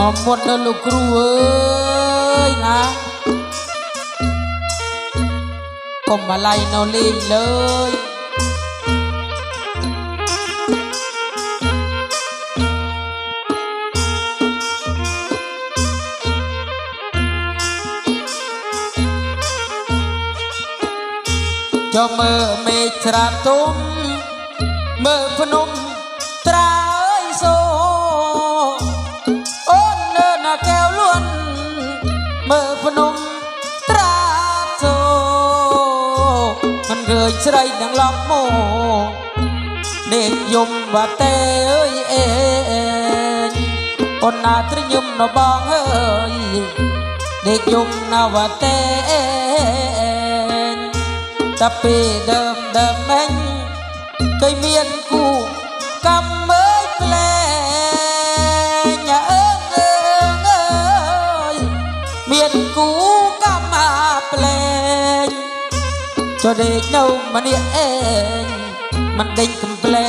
អមមុតដល់លោកគ្រូអើយណាកុំបល័យនៅលេងលើយចុះមើលមេឃស្រាទុំ មើលភ្នំត្រាអើយសូអូននៅណាកែវលួនមើលភ្នំត្រាសូមិនឃើញស្រីនឹងឡប់មកដេកយំបាតេអើយអេងអូនណាត្រញឹមនៅបងអើយដេកយំណាវតេអេងតែពេលដើមដើមមិញ គេមានគូកំមើយផ្លែងអើងអើងអើយមានគូកំអាផ្លែងចុះដេកនៅម្នាក់ឯងមិនដេញកំប្លែ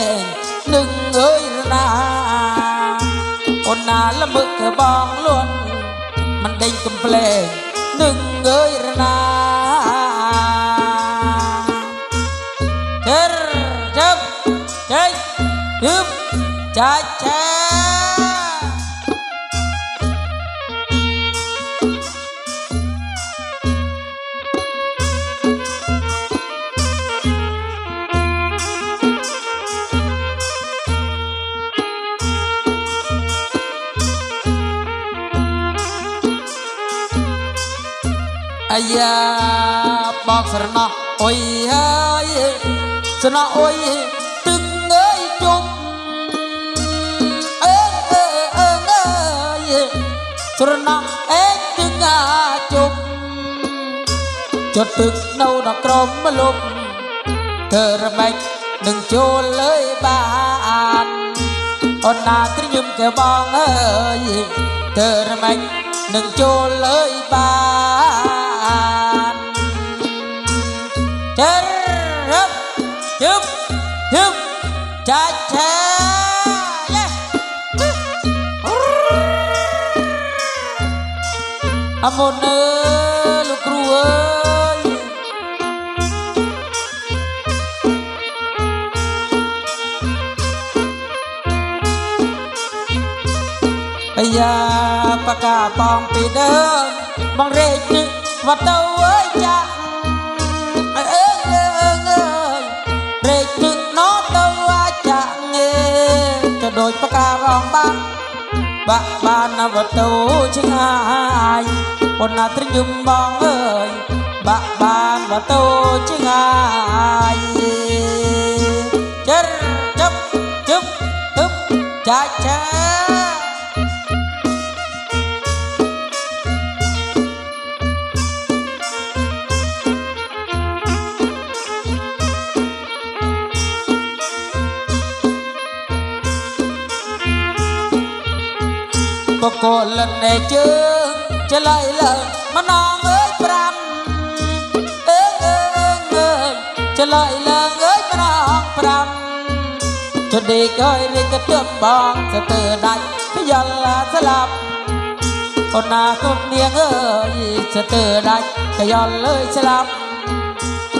chớp, cha cha. អាយ៉ាបោកស្រណោះអុយហើយស្រណោះអុយ ស្រណោះអេងទឹកអាជុំចុតទឹកនៅដល់ក្រមលុបធ្វើរមែកនឹងចូលលើយបានអូនណាត្រញឹមកែបងអើយធ្វើរមែកនឹងចូលលើយបាន Chớp, chớp, chớp, chớp, cha cha, yeah. Amon ơi, lục ru ơi. Ây da, bà cả bong bị đơn, bong rê chứ, và tâu ơi cha. អើអើអើអើរែកទឹកណោទៅអាចាក់ងេទៅដូចផ្ការងបាក់ បាក់បានអវតូឆ្ងាយប៉ុន្តែត្រយំបងអើយបាក់បានវតូឆ្ងាយចិរជឹបជឹបទឹបចាច់ ចាបកលលនៃជើងច្លៃលើម្នងអើយប្រាំអើអើអើច្លៃលើអើយម្នងប្រាំចដេកអើយរិកទើបបងស្ទើដាច់ខ្យល់ស្លាប់អូនណាគុំនាងអើយស្ទើដាច់ខ្យល់លើយស្លាប់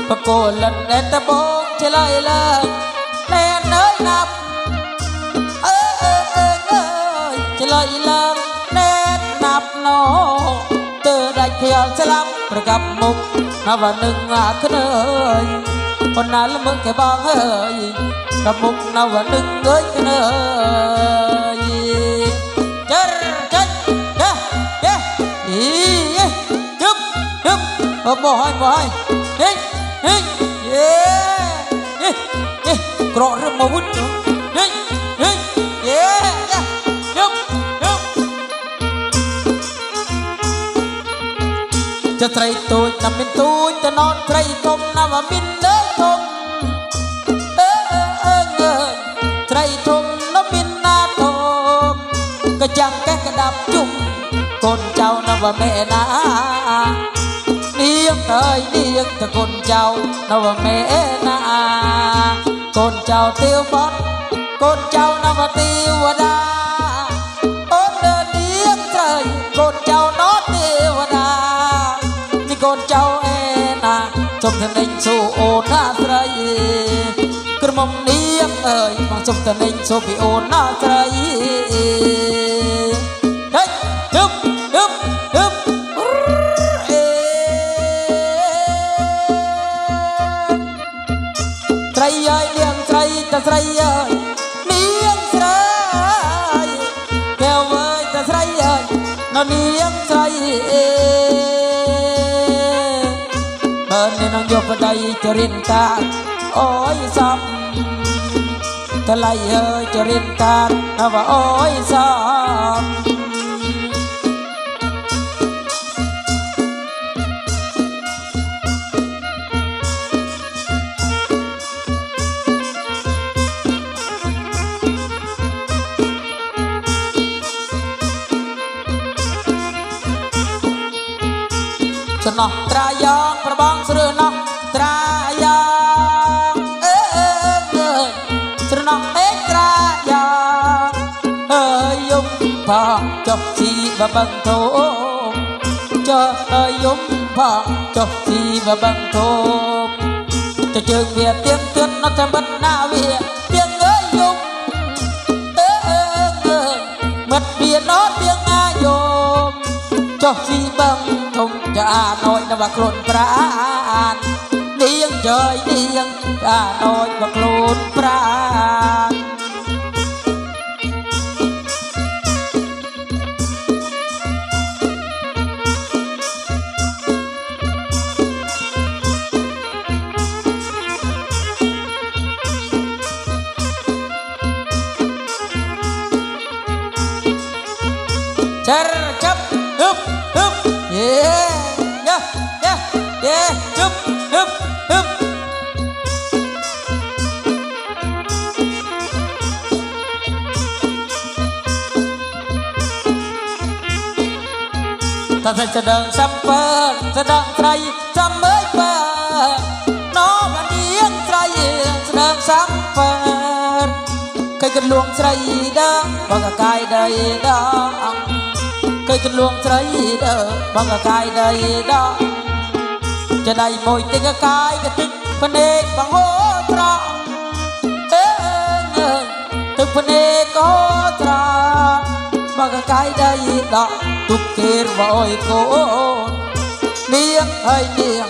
បកលលនៃតបងច្លៃលើណែនអើយណាប់អើអើអើអើយច្លុយឡើងណែតណាប់ណោ ទើដាច់ខៀលស្លាប់ប្រកាប់មុខណវនឹងអាក្នើយប៉ុណ្ណាល្មើកែបងអើយកមុខណវនឹងអើយក្នើយចរចាច់ចាចាអីជឹបជឹបអបោះហើយបោះហើយ ស្ត្រីទូចតែមានទូចតែននត្រីធំណាស់មានលើធំអើអើអើអើត្រីធំណាស់មានណាធំក៏ចាំកេះក្តាប់ជុំកូនចៅណាស់មែណានាងអើយនាងតែកូនចៅណាស់មែណាកូនចៅទៀវបត់កូនចៅណាស់ទី សុំទៅនឹងសូអូនណាស្រីក្រមុំនាងអើយមកសុំទៅនឹងសូពីអូនណាស្រីហេជឹបជឹបជឹបអេស្រីអើយនាងស្រីតស្រីអើយនាងស្រីកែវអើយតស្រីអើយនៅនាងស្រី អេបើនេះនឹងយកប្តីចរិនតាអូយសំតឡៃអើយចរិនតាអវអូយសំស្នោះត្រាយ៉ងប្របងស្រឿនោះ យយំផងចុះជីបបឹងធំចុះអើយយំផងចុះជីបបឹងធំទៅជើងវាទៀងទឿននៅតែមិនណាវាទៀងអើយយំអើអើអើមិត្តវាណោទៀងអាយមចុះស៊ីបឹងធំចាណយនៅបាខ្លួនប្រាននាងចើយនាងចាណយបាខ្លួនប្រាន Cer cep hup hup yeah yeah yeah yeah cup hup hup តើតែស្ដឹងសំពើស្ដឹងត្រីសំអើយបើណោបាននាងត្រីស្ដឹងសំពើកៃកលួងស្រីដើបងកកាយដីដង កៃកលួងស្រីដើបងកកាយដីដងចដៃមួយទឹកកកាយកតិចភ្នែកបងហូរត្រង់អើអើទឹកភ្នែកក៏ត្រង់បងកកាយដីដកទុកគេរវអើយកូននាងហើយនាង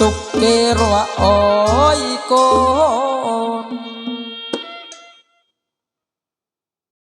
ទុកគេរវអើយកូន